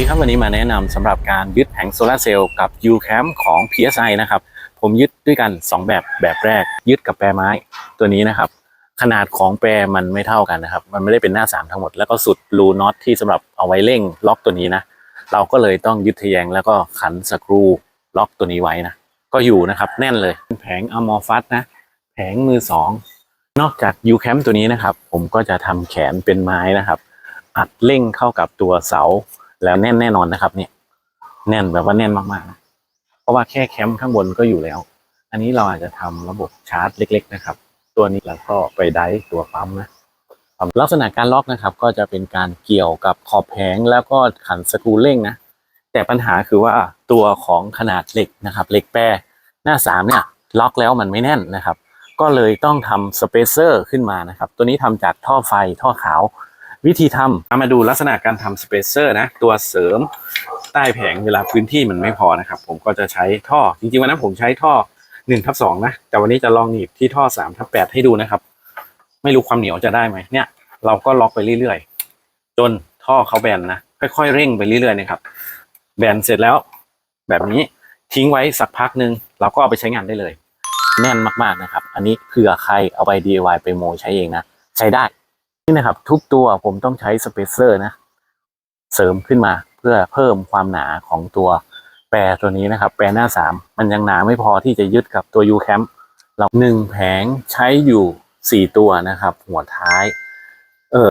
ดีครับวันนี้มาแนะนำสำหรับการยึดแผงโซลาร์เซลล์กับ UCAM ของ PSI นะครับ ผมยึดด้วยกัน 2 แบบแบบแรก ยึดกับแปรไม้ตัวนี้นะครับ ขนาดของแปรมันไม่เท่ากันนะครับ มันไม่ได้เป็นหน้าสามทั้งหมด แล้วก็สุดรูน็อตที่สำหรับเอาไว้เร่งล็อกตัวนี้นะ เราก็เลยต้องยึดทะแยงแล้วก็ขันสกรูล็อกตัวนี้ไว้นะ ก็อยู่นะครับแน่นเลยแผงอมอฟัสนะ แผงมือสองนอกจาก UCAM ตัวนี้นะครับ ผมก็จะทำแขนเป็นไม้นะครับ อัดเร่งเข้ากับตัวเสา แล้วแน่นแน่นอนนะครับ เนี่ย แน่นแบบว่าแน่นมากๆนะเพราะว่าแค่แคมป์ข้างบนก็อยู่แล้ว อันนี้เราอาจจะทำระบบชาร์จเล็ก ๆ นะครับ ตัวนี้แล้วก็ไปได้ตัวปั๊มนะลักษณะการล็อกนะครับ ก็จะเป็นการเกี่ยวกับขอบแผงแล้วก็ขันสกรูเร่งนะแต่ปัญหาคือว่าตัวของขนาดเหล็กนะครับเหล็กแปรหน้าสามเนี่ยล็อกแล้วมันไม่แน่นนะครับ ก็เลยต้องทำสเปเซอร์ขึ้นมานะครับ ตัวนี้ทำจากท่อไฟท่อขาว วิธีทำมาดูลักษณะการทำสเปเซอร์นะ ตัวเสริมใต้แผงเวลาพื้นที่มันไม่พอนะครับ ผมก็จะใช้ท่อ จริงๆวันนั้นผมใช้ท่อหนึ่งทับสองนะ แต่วันนี้จะลองหนีบที่ท่อสามทับแปดให้ดูนะครับ ไม่รู้ความเหนียวจะได้ไหมเนี่ย เราก็ล็อกไปเรื่อยๆ จนท่อเขาแบนนะ ค่อยๆ เร่งไปเรื่อยๆนะครับ แบนเสร็จแล้ว แบบนี้ทิ้งไว้สักพักหนึ่งเราก็เอาไปใช้งานได้เลย แน่นมากๆนะครับ อันนี้เผื่อใครเอาไป DIY ไปโมใช้เองนะ ใช้ได้ นี่นะครับ ทุกตัวผมต้องใช้สเปเซอร์นะ เสริมขึ้นมาเพื่อเพิ่มความหนาของตัวแปรตัวนี้นะครับ แปรหน้าสามมันยังหนาไม่พอที่จะยึดกับตัว U cam เราหนึ่งแผงใช้อยู่สี่ตัวนะครับ หัวท้าย